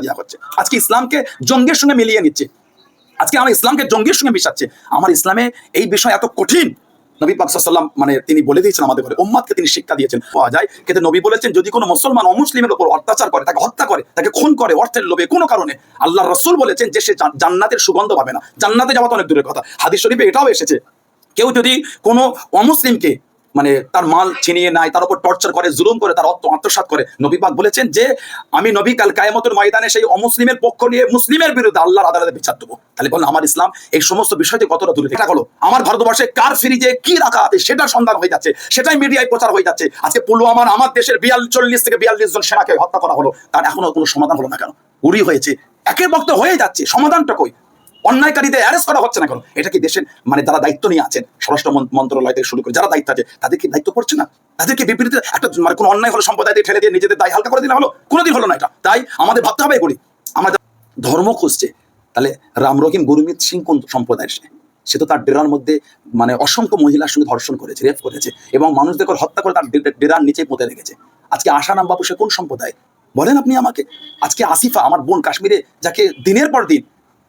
দেওয়া হচ্ছে। আজকে ইসলামকে জঙ্গের সঙ্গে মিলিয়ে নিচ্ছে। আজকে আমার ইসলামকে জঙ্গির সঙ্গে মিশাচ্ছে। আমার ইসলামে এই বিষয় এত কঠিন। নবী পাক সাল্লাম মানে তিনি বলে দিয়েছেন আমাদের ঘরে, উম্মাদকে তিনি শিক্ষা দিয়েছেন। পাওয়া যায়, কিন্তু নবী বলেছেন, যদি কোনো মুসলমান অমুসলিমের উপর অত্যাচার করে, তাকে হত্যা করে, তাকে খুন করে অর্থের লোভে কোনো কারণে আল্লাহ রসুল বলেছেন যে সে জান্নাতের সুগন্ধ পাবে না। জান্নাতে যাওয়া তো অনেক দূরের কথা। হাদিস শরীফে এটাও এসেছে। কেউ যদি কোনো অমুসলিমকে মানে তার মাল ছিনিয়ে নেয়, তার উপর টর্চার করে, জুলুম করে, তার অর্থ আত্মসাৎ করে। নবী পাক বলেছেন যে, আমি নবী কাল কায়ামতের ময়দানে সেই অমুসলিমের পক্ষ নিয়ে মুসলিমের বিরুদ্ধে আল্লাহর আদালতে বিচার দেবো। তাহলে বলুন, আমার ইসলাম এই সমস্ত বিষয় থেকে কতটা দূরে? এটা হলো আমার ভারতবর্ষে কার ফ্রিজে কি রাখা আছে, সেটার সন্ধান হয়ে যাচ্ছে, সেটাই মিডিয়ায় প্রচার হয়ে যাচ্ছে। আজকে পুলওয়ামার আমার দেশের বিয়াল চল্লিশ থেকে বিয়াল্লিশ জন সেনাকে হত্যা করা হলো, তার এখনও কোনো সমাধান হলো না কেন? উড়ি হয়েছে, একের বক্ত হয়ে যাচ্ছে, সমাধানটা কই? অন্যায়কারীদের অ্যারেস্ট করা হচ্ছে না কেন? এটা কি দেশের মানে যারা দায়িত্ব নিয়ে আছেন, স্বরাষ্ট্র মন্ত্রণালয় থেকে শুরু করে যারা দায়িত্ব আছে, তাদের কি দায়িত্ব পড়ছে না? তাদেরকে বিপরীতে একটা মানে কোনো অন্যায় হলো সম্প্রদায় ঠেলে দিয়ে নিজেদের দায় হালকা করে দিলে হলো? কোনোদিন হলো না এটা। তাই আমাদের ভাবতে হবে করি আমরা ধর্ম খুঁজছে, তাহলে রাম রহিম, গুরুমিত সিং কোন সম্প্রদায়ের সে? সে তো তার ডেরার মধ্যে মানে অসংখ্য মহিলার সঙ্গে ধর্ষণ করেছে, রেপ করেছে, এবং মানুষদের হত্যা করে তার ডেরার নিচে পুঁতে রেখেছে। আজকে আশারাম বাবু সে কোন সম্প্রদায়? বলেন আপনি আমাকে। আজকে আসিফা, আমার বোন কাশ্মীরে, যাকে দিনের পর দিন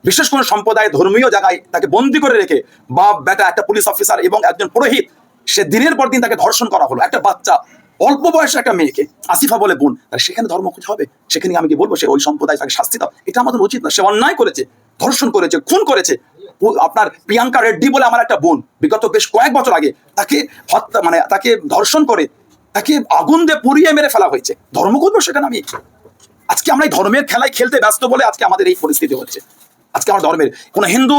বিশেষ কোনো সম্প্রদায় ধর্মীয় জায়গায় তাকে বন্দি করে রেখে বা বেটা, একটা পুলিশ অফিসার এবং একজন পুরোহিত, সে দিনের পর দিন তাকে ধর্ষণ করা হলো। একটা বাচ্চা, অল্প বয়সে একটা মেয়েকে, আসিফা বলে বোন, তাহলে সেখানে ধর্ম খুঁজে হবে? সেখানে আমি কি বলব? সে ওই সম্প্রদায় তাকে শাস্তি দাও। এটা আমাদের উচিত না। সে অন্যায় করেছে, ধর্ষণ করেছে, খুন করেছে। আপনার প্রিয়াঙ্কা রেড্ডি বলে আমার একটা বোন, বিগত বেশ কয়েক বছর আগে তাকে হত্যা মানে তাকে ধর্ষণ করে, তাকে আগুন দিয়ে পুড়িয়ে মেরে ফেলা হয়েছে। ধর্ম করব সেখানে আমি। আজকে আমরা এই ধর্মের খেলায় খেলতে ব্যস্ত বলে আজকে আমাদের এই পরিস্থিতি হচ্ছে। আজকে আমার ধর্মের। কোনো হিন্দু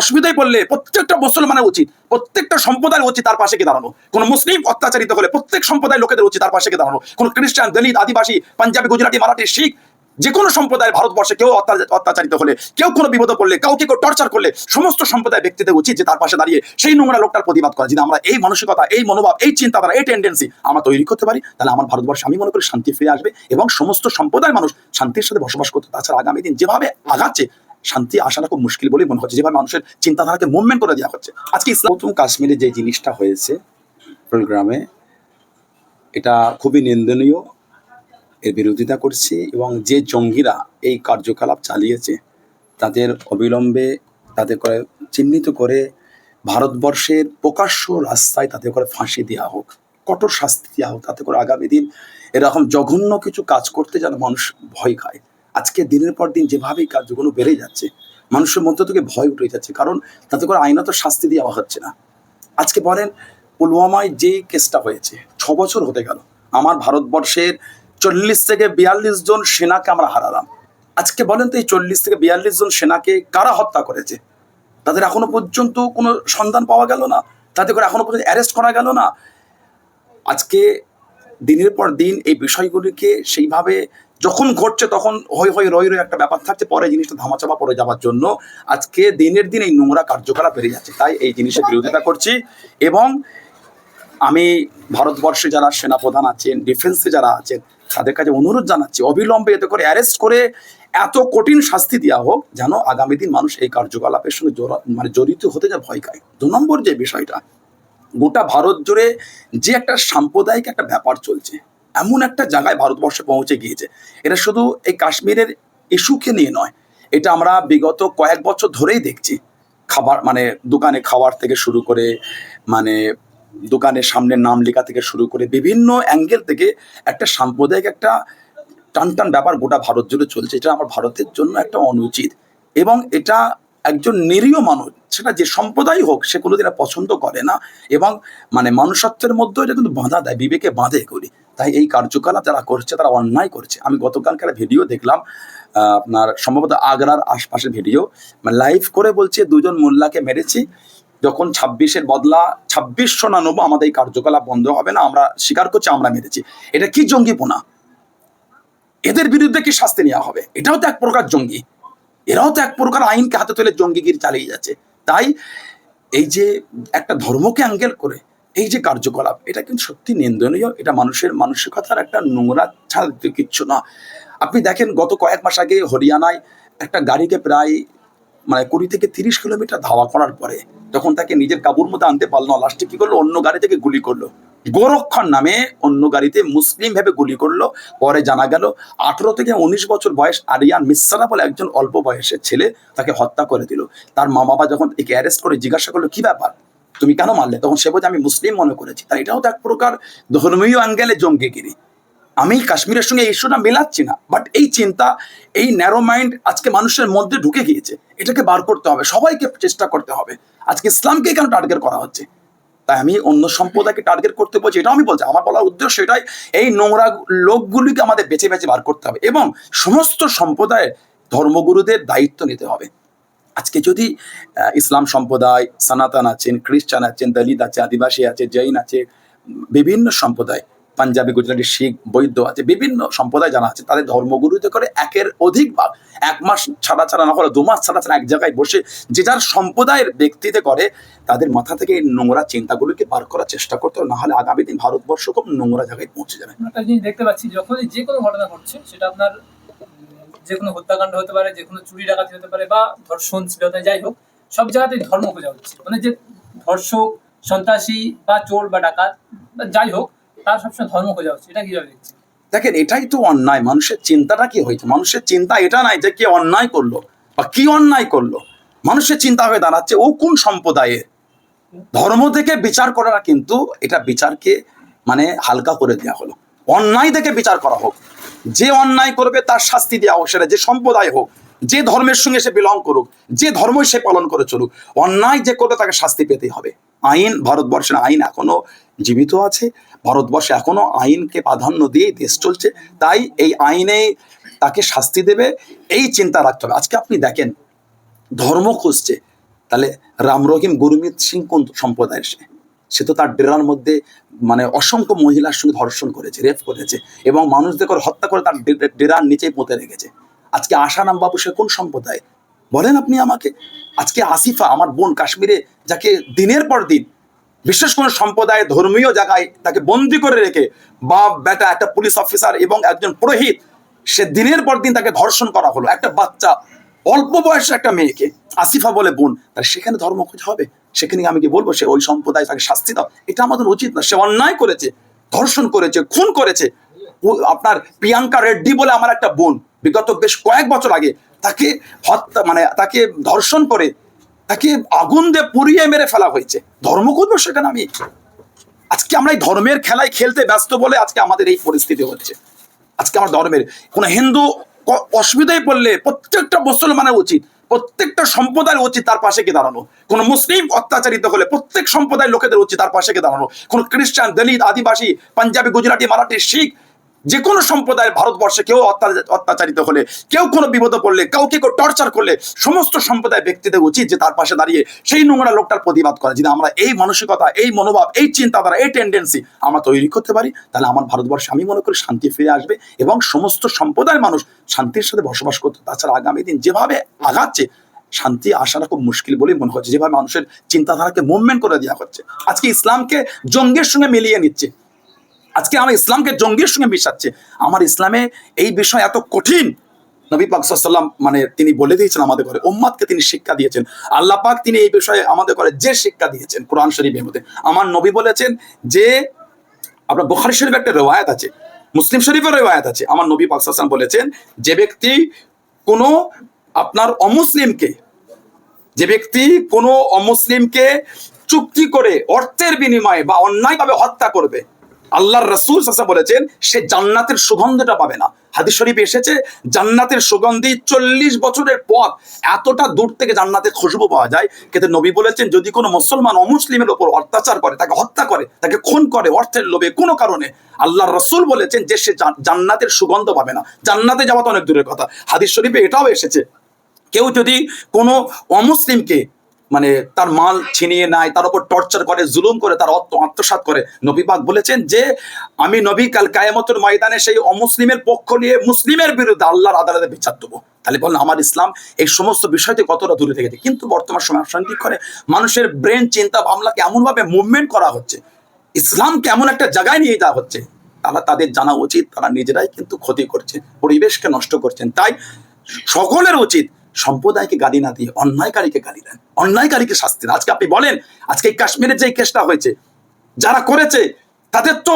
অসুবিধায় পড়লে প্রত্যেকটা মুসলমানের উচিত, প্রত্যেকটা সম্প্রদায়ের উচিত তার পাশে দাঁড়ানো। কোনো মুসলিম অত্যাচারিত হলে প্রত্যেক সম্প্রদায়ের লোকেদের উচিত তার পাশে দাঁড়ানো। কোনো খ্রিস্টান, দলিত, আদিবাসী, পাঞ্জাবি, গুজরাটি, মারাঠি, শিখ, যে কোনো সম্প্রদায়ের ভারতবর্ষে কেউ অত্যাচারিত হলে, কেউ কোনো বিপদে পড়লে, কাউকে কেউ টর্চার করলে, সমস্ত সম্প্রদায় ব্যক্তিদের উচিত যে তার পাশে দাঁড়িয়ে সেই নোংরা লোকটার প্রতিবাদ করা। যদি আমরা এই মানসিকতা, এই মনোভাব, এই চিন্তাধারা, এই টেন্ডেন্সি আমরা তৈরি করতে পারি, তাহলে আমার ভারতবর্ষে আমি মনে করি শান্তি ফিরে আসবে এবং সমস্ত সম্প্রদায়ের মানুষ শান্তির সাথে বসবাস করতে তাছাড়া আগামী দিন যেভাবে আগাচ্ছে শান্তি আসাটা খুব মুশকিল বলেই মনে হচ্ছে। যেভাবে মানুষের চিন্তাধারাকে মুভমেন্ট করে দেওয়া হচ্ছে। আজকে ইসলাম প্রথম কাশ্মীরে যে জিনিসটা হয়েছে, প্রোগ্রামে, এটা খুবই নিন্দনীয়। এর বিরোধিতা করছি এবং যে জঙ্গিরা এই কার্যকলাপ চালিয়েছে, তাদের অবিলম্বে তাদের করে চিহ্নিত করে ভারতবর্ষের প্রকাশ্য রাস্তায় তাদের করে ফাঁসি দেওয়া হোক, কঠোর শাস্তি দেওয়া হোক, তাতে করে আগামী দিন এরকম জঘন্য কিছু কাজ করতে যেন মানুষ ভয় খায়। আজকে দিনের পর দিন যেভাবেই কার্যগুলো বেড়ে যাচ্ছে, মানুষের মধ্য থেকে ভয় উঠে যাচ্ছে, কারণ তাতে করে আইনত শাস্তি দেওয়া হচ্ছে না। আজকে বলেন, পুলওয়ামায় যেই কেসটা হয়েছে, ছ বছর হতে গেল, আমার ভারতবর্ষের চল্লিশ থেকে বিয়াল্লিশ জন সেনাকে আমরা হারালাম। আজকে বলেন তো এই চল্লিশ থেকে বিয়াল্লিশ জন সেনাকে কারা হত্যা করেছে? তাদের এখনও পর্যন্ত কোনো সন্ধান পাওয়া গেল না? তাতে করে এখনও পর্যন্ত অ্যারেস্ট করা গেল না? আজকে দিনের পর দিন এই বিষয়গুলিকে সেইভাবে যখন ঘটছে তখন হই হই রই রই একটা ব্যাপার থাকছে, পরে জিনিসটা ধামাচাপা পড়ে যাওয়ার জন্য আজকে দিনের দিন এই নোংরা কার্যকলাপ বেড়ে যাচ্ছে। তাই এই জিনিসের বিরোধিতা করছি এবং আমি ভারতবর্ষে যারা সেনাপ্রধান আছেন, ডিফেন্সে যারা আছেন, তাদের কাছে অনুরোধ জানাচ্ছি, অবিলম্বে এতে করে অ্যারেস্ট করে এত কঠিন শাস্তি দেওয়া হোক যেন আগামী দিন মানুষ এই কার্যকলাপের সঙ্গে মানে জড়িত হতে যা ভয় খায়। দু নম্বর যে বিষয়টা, গোটা ভারত জুড়ে যে একটা সাম্প্রদায়িক একটা ব্যাপার চলছে এমন একটা জায়গায় ভারতবর্ষে পৌঁছে গিয়েছে। এটা শুধু এই কাশ্মীরের ইস্যুকে নিয়ে নয়, এটা আমরা বিগত কয়েক বছর ধরেই দেখছি। খাবার মানে দোকানে খাওয়ার থেকে শুরু করে মানে দোকানের সামনে নাম লেখা থেকে শুরু করে বিভিন্ন অ্যাঙ্গেল থেকে একটা সাম্প্রদায়িক একটা টান টান ব্যাপার গোটা ভারত জুড়ে চলছে। এটা আমার ভারতের জন্য একটা অনুচিত। এবং এটা একজন নিরীহ মানুষ, সেটা যে সম্প্রদায় হোক, সে কোনোদিন পছন্দ করে না। এবং মানে মানুষত্বের মধ্যে এটা কিন্তু বাঁধা দেয়, বিবেকে বাঁধে করি তাই এই কার্যকলাপ যারা করছে, তারা অন্যায় করছে। আমি গতকালকার ভিডিও দেখলাম আপনার সম্ভবত আগ্রার আশপাশের ভিডিও। মানে লাইভ করে বলছে, দুজন মোল্লাকে মেরেছি। যখন ছাব্বিশের বদলা, ছাব্বিশশো না নেব আমাদের এই কার্যকলাপ বন্ধ হবে না, আমরা স্বীকার করছি, আমরা মেরেছি। এটা কি জঙ্গিপোনা? এদের বিরুদ্ধে কি শাস্তি নেওয়া হবে? এটাও তো এক প্রকার জঙ্গি। এরাও তো এক প্রকার আইনকে হাতে তুলে জঙ্গিগির চালিয়ে যাচ্ছে। তাই এই যে একটা ধর্মকে অ্যাঙ্গেল করে এই যে কার্যকলাপ, এটা কিন্তু সত্যি নিন্দনীয়। এটা মানুষের মানসিকতার একটা নোংরা দ্বিতীয় কিচ্ছু না। আপনি দেখেন, গত কয়েক মাস আগে হরিয়ানায় একটা গাড়িকে প্রায় মানে কুড়ি থেকে তিরিশ কিলোমিটার ধাওয়া করার পরে যখন তাকে নিজের কাবুর মধ্যে আনতে পারল না লাস্টে কি করল? অন্য গাড়ি থেকে গুলি করল। গোরক্ষণ নামে অন্য গাড়িতে মুসলিম ভেবে গুলি করল। পরে জানা গেল, আঠেরো থেকে উনিশ বছর বয়স আরিয়ান মিশ্রা বলে একজন অল্প বয়সের ছেলে তাকে হত্যা করে দিল। তার মা বাবা যখন একে অ্যারেস্ট করে জিজ্ঞাসা করল, কি ব্যাপার? তুমি কেন মারলে? তখন সে বলছে, আমি মুসলিম মনে করেছি। তাই এটাও তো এক প্রকার ধর্মীয় অ্যাঙ্গেলে জঙ্গিগিরি। আমি কাশ্মীরের সঙ্গে এই ইস্যুটা মেলাচ্ছি না বাট এই চিন্তা, এই ন্যারো মাইন্ড আজকে মানুষের মধ্যে ঢুকে গিয়েছে। এটাকে বার করতে হবে, সবাইকে চেষ্টা করতে হবে। আজকে ইসলামকে কেন টার্গেট করা হচ্ছে? তাই আমি অন্য সম্প্রদায়কে টার্গেট করতে বলছি, এটাও আমি বলছি, আমার বলার উদ্দেশ্য এটাই, এই নোংরা লোকগুলিকে আমাদের বেছে বেছে বার করতে হবে এবং সমস্ত সম্প্রদায়ের ধর্মগুরুদের দায়িত্ব নিতে হবে। আজকে যদি ইসলাম সম্প্রদায়, সনাতন আছেন খ্রিস্টান আছেন দলিত আছে, আদিবাসী আছে, জৈন আছে, বিভিন্ন সম্প্রদায়, পাঞ্জাবি, গুজরাটি, শিখ, বৈদ্য আছে, বিভিন্ন সম্প্রদায় যারা আছে, তাদের ধর্মগুরুতে করে একের অধিক ভাগ, এক মাস ছাড়া ছাড়া না হলে দু মাস ছাড়া ছাড়া এক জায়গায় বসে যে যার সম্প্রদায়ের ব্যক্তিতে করে, তাদের মাথা থেকে এই নোংরা চিন্তাগুলোকে বার করার চেষ্টা করতে হবে, নাহলে আগামী দিন ভারতবর্ষ খুব নোংরা জায়গায় পৌঁছে যাবে। একটা জিনিস দেখতে পাচ্ছি, যখনই যে কোনো ঘটনা ঘটছে, সেটা আপনার যে কোনো হত্যাকাণ্ড হতে পারে যে কোনো চুরি ডাকাতি হতে পারে বা ধর্ষণ, শ্লীলতা, যাই হোক, সব জায়গাতেই ধর্ম খোঁজা হচ্ছে। মানে যে ধর্ষক, সন্ত্রাসী বা চোর বা ডাকাত যাই হোক, তার সবসময় ধর্ম খোঁজা হচ্ছে। এটা কীভাবে দেখছি দেখেন, এটাই তো অন্যায়। মানুষের চিন্তাটা কি হয়েছে? মানুষের চিন্তা এটা নাই যে কে অন্যায় করল বা কি অন্যায় করল। মানুষের চিন্তা হয়ে দাঁড়াচ্ছে, ও কোন সম্প্রদায়ের? ধর্ম থেকে বিচার করাটা কিন্তু, এটা বিচারকে মানে হালকা করে দেওয়া হলো। অন্যায় দেখে বিচার করা হোক। যে অন্যায় করবে তার শাস্তি দেওয়া হোক, সেটা যে সম্প্রদায় হোক, যে ধর্মের সঙ্গে সে বিলং করুক, যে ধর্মই সে পালন করে চলুক, অন্যায় যে করবে তাকে শাস্তি পেতেই হবে। আইন ভারতবর্ষের আইন এখনও জীবিত আছে। ভারতবর্ষে এখনও আইনকে প্রাধান্য দিয়ে দেশ চলছে। তাই এই আইনে তাকে শাস্তি দেবে, এই চিন্তা রাখতে হবে। আজকে আপনি দেখেন, ধর্ম খুঁজছে। তাহলে রাম, রহিম, গুরমিত সিং কোন সম্প্রদায়ের সে? সে তো তার ডেরার মধ্যে মানে অসংখ্য মহিলার সঙ্গে ধর্ষণ করেছে রেপ করেছে এবং মানুষদের করে হত্যা করে তার ডেরার নিচেই পুঁতে রেখেছে। আজকে আশারাম বাবু সে কোন সম্প্রদায়? বলেন আপনি আমাকে। আজকে আসিফা, আমার বোন কাশ্মীরে, যাকে দিনের পর দিন বিশেষ কোনো সম্প্রদায়, ধর্মীয় জায়গায় তাকে বন্দি করে রেখে বাপ, বেটা, একটা পুলিশ অফিসার এবং একজন পুরোহিত, সে দিনের পর দিন তাকে ধর্ষণ করা হলো। একটা বাচ্চা অল্প বয়সের একটা মেয়েকে আসিফা বলে বোন তার সেখানে ধর্ম খোঁজ হবে? সেখানে আমি কি বলব, সে ওই সম্প্রদায় তাকে শাস্তি দাও। এটা আমাদের উচিত না। সে অন্যায় করেছে, ধর্ষণ করেছে, খুন করেছে। আপনার প্রিয়াঙ্কা রেড্ডি বলে আমার একটা বোন, বিগত বেশ কয়েক বছর আগে, তাকে হত্যা মানে তাকে ধর্ষণ করে, তাকে আগুন দিয়ে পুড়িয়ে মেরে ফেলা হয়েছে। ধর্ম করব সেখানে আমি। আজকে আমরা এই ধর্মের খেলায় খেলতে ব্যস্ত বলে আজকে আমাদের এই পরিস্থিতি হচ্ছে। আজকে আমার ধর্মের, কোনো হিন্দু অসুবিধায় পড়লে প্রত্যেকটা মুসলমানের উচিত, প্রত্যেকটা সম্প্রদায়ের উচিত তার পাশে গিয়ে দাঁড়ানো। কোনো মুসলিম অত্যাচারিত হলে প্রত্যেক সম্প্রদায়ের লোকেদের উচিত তার পাশে গিয়ে দাঁড়ানো। কোনো খ্রিস্টান, দলিত, আদিবাসী, পাঞ্জাবি, গুজরাটি, মারাঠি, শিখ যে কোনো সম্প্রদায়ের ভারতবর্ষে কেউ অত্যাচারিত হলে, কেউ কোনো বিপদে পড়লে, কাউকে কেউ টর্চার করলে, সমস্ত সম্প্রদায় ব্যক্তিদের উচিত যে তার পাশে দাঁড়িয়ে সেই নোংরা লোকটার প্রতিবাদ করা। যদি আমরা এই মানসিকতা, এই মনোভাব, এই চিন্তাধারা, এই টেন্ডেন্সি আমরা তৈরি করতে পারি, তাহলে আমার ভারতবর্ষে আমি মনে করি শান্তি ফিরে আসবে এবং সমস্ত সম্প্রদায়ের মানুষ শান্তির সাথে বসবাস করতে, তাছাড়া আগামী দিন যেভাবে আগাচ্ছে, শান্তি আসাটা খুব মুশকিল বলেই মনে হচ্ছে। যেভাবে মানুষের চিন্তাধারাকে মুভমেন্ট করে দেওয়া হচ্ছে। আজকে ইসলামকে জঙ্গের সঙ্গে মিলিয়ে নিচ্ছে। আজকে আমার ইসলামকে জঙ্গির সঙ্গে মিশাচ্ছে। আমার ইসলামে এই বিষয় এত কঠিন। নবী পাক সাল্লাম মানে তিনি বলে দিয়েছেন আমাদের ঘরে, উম্মাদকে তিনি শিক্ষা দিয়েছেন। আল্লাহ পাক তিনি এই বিষয়ে আমাদের ঘরে যে শিক্ষা দিয়েছেন কোরআন শরীফের মধ্যে। আমার নবী বলেছেন যে, আপনার বুখারি শরীফে একটা রেওয়ায়াত আছে, মুসলিম শরীফের রেওয়ায়াত আছে। আমার নবী পাক সাল্লাম বলেছেন যে ব্যক্তি কোনো আপনার অমুসলিমকে, যে ব্যক্তি কোনো অমুসলিমকে চুক্তি করে অর্থের বিনিময়ে বা অন্যায়ভাবে হত্যা করবে আল্লাহর রসুল সাসা বলেছেন, সে জান্নাতের সুগন্ধটা পাবে না। হাদিস শরীফ এসেছে, জান্নাতের সুগন্ধি চল্লিশ বছরের পর এতটা দূর থেকে জান্নাতের খুশবু পাওয়া যায়। কিন্তু নবী বলেছেন, যদি কোনো মুসলমান অমুসলিমের ওপর অত্যাচার করে, তাকে হত্যা করে, তাকে খুন করে অর্থের লোভে কোনো কারণে, আল্লাহর রসুল বলেছেন যে সে জান্নাতের সুগন্ধ পাবে না। জান্নাতে যাওয়া তো অনেক দূরের কথা। হাদিস শরীফে এটাও এসেছে, কেউ যদি কোনো অমুসলিমকে মানে তার মাল ছিনিয়ে নেয়, তার উপর টর্চার করে, জুলুম করে, তার অর্থ আত্মসাৎ করে। নবী পাক বলেছেন যে, আমি নবী কাল কায়ামতের ময়দানে সেই অমুসলিমের পক্ষ নিয়ে মুসলিমের বিরুদ্ধে আল্লাহর আদালতে বিচার দেবো। তাহলে বলেন, আমার ইসলাম এই সমস্ত বিষয়তে কতটা দূরে থেকে যায়। কিন্তু বর্তমান সময় অশান্তি করে মানুষের ব্রেন চিন্তা ভাবনাকে এমনভাবে মুভমেন্ট করা হচ্ছে, ইসলামকে এমন একটা জায়গায় নিয়ে যাওয়া হচ্ছে, তারা তাদের জানা উচিত, তারা নিজেরাই কিন্তু ক্ষতি করছে, পরিবেশকে নষ্ট করছেন। তাই সকলের উচিত সম্প্রদায়কে গালি না দিয়ে অন্যায়কারীকে গালি দেন। অন্যায়কারীকে শাস্তি আজকে আপনি বলেন, আজকে কাশ্মীরের যে কেসটা হয়েছে, যারা করেছে, তাদের তো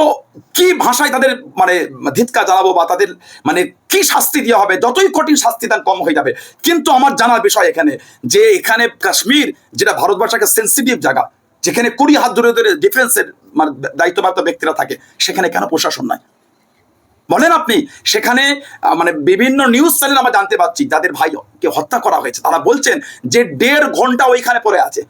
কি ভাষায় তাদের মানে ধিৎকা জানাব বা তাদের মানে কি শাস্তি দেওয়া হবে? যতই কঠিন শাস্তি দেন, কম হয়ে যাবে। কিন্তু আমার জানার বিষয় এখানে যে এখানে কাশ্মীর, যেটা ভারতবর্ষকে সেন্সিটিভ জায়গা, যেখানে কুড়ি হাত ধরে ধরে ডিফেন্সের মানে দায়িত্বপ্রাপ্ত ব্যক্তিরা থাকে, সেখানে কেন প্রশাসন নাই? বলেন আপনি, সেখানে মানে বিভিন্ন নিউজ চ্যানেল আমরা জানতে পারছি, যাদের ভাইকে হত্যা করা হয়েছে, তারা বলছেন যে দেড় ঘণ্টা ওইখানে পড়ে আছে।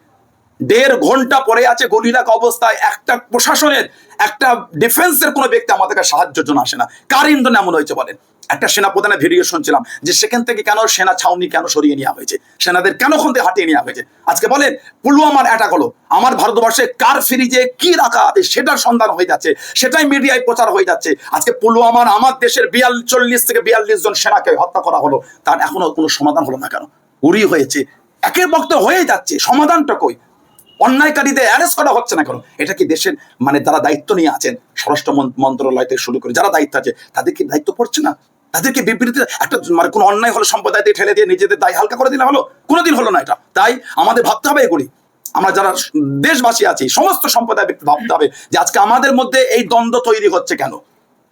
দেড় ঘণ্টা পরে আছে গলি রাখা অবস্থায় একটা প্রশাসনের, একটা ডিফেন্সের কোনো ব্যক্তি আমাদেরকে সাহায্যের জন্য আসে না। কার ইন্ধন এমন হয়েছে বলেন? একটা সেনা প্রধানের ভিডিও শুনছিলাম যে সেখান থেকে কেন সেনা ছাউনি কেন সরিয়ে নেওয়া হয়েছে? সেনাদের কেন ওখান থেকে হাটিয়ে নেওয়া হয়েছে? আজকে বলেন, পুলওয়ামার অ্যাটাক হলো। আমার ভারতবর্ষে কার ফ্রিজে কি রাখা আছে সেটার সন্ধান হয়ে যাচ্ছে, সেটাই মিডিয়ায় প্রচার হয়ে যাচ্ছে। আজকে পুলওয়ামার আমার দেশের বিয়াল চল্লিশ থেকে বিয়াল্লিশ জন সেনাকে হত্যা করা হলো, তার এখনও কোনো সমাধান হলো না কেন? উড়ি হয়েছে। একের বক্ত হয়ে যাচ্ছে। সমাধানটা কই? অন্যায়কারীদের অ্যারেস্ট করা হচ্ছে না কেন? এটা কি দেশের মানে যারা দায়িত্ব নিয়ে আছেন, স্বরাষ্ট্র মন্ত্রণালয় থেকে শুরু করে যারা দায়িত্ব আছে, তাদের কি দায়িত্ব পড়ছে না? তাদেরকে বিবৃতি একটা মানে কোনো অন্যায় হলো সম্প্রদায়তে ঠেলে দিয়ে নিজেদের দায় হালকা করে দিলে হলো? কোনোদিন হলো না এটা। তাই আমাদের ভাবতে হবে এগুলি। আমরা যারা দেশবাসী আছি, সমস্ত সম্প্রদায় ভাবতে হবে যে আজকে আমাদের মধ্যে এই দ্বন্দ্ব তৈরি হচ্ছে কেন?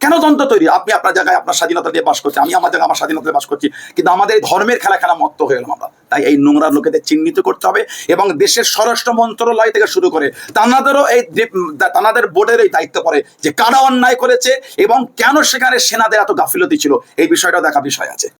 কেন দ্বন্দ্ব তৈরি? আপনি আপনার জায়গায় আপনার স্বাধীনতা দিয়ে বাস করছি আমি আমার জায়গায় আমার স্বাধীনতা দিয়ে বাস করছি। কিন্তু আমাদের ধর্মের খেলা খেলা মত্ত হয়ে গেলাম আমরা। তাই এই নোংরা লোকেদের চিহ্নিত করতে হবে এবং দেশের স্বরাষ্ট্র মন্ত্রণালয় থেকে শুরু করে তানাদেরও এই তানাদের বোর্ডের এই দায়িত্ব পড়ে যে কারা অন্যায় করেছে এবং কেন সেখানে সেনাদের এত গাফিলতি ছিল। এই বিষয়টা দেখা বিষয় আছে।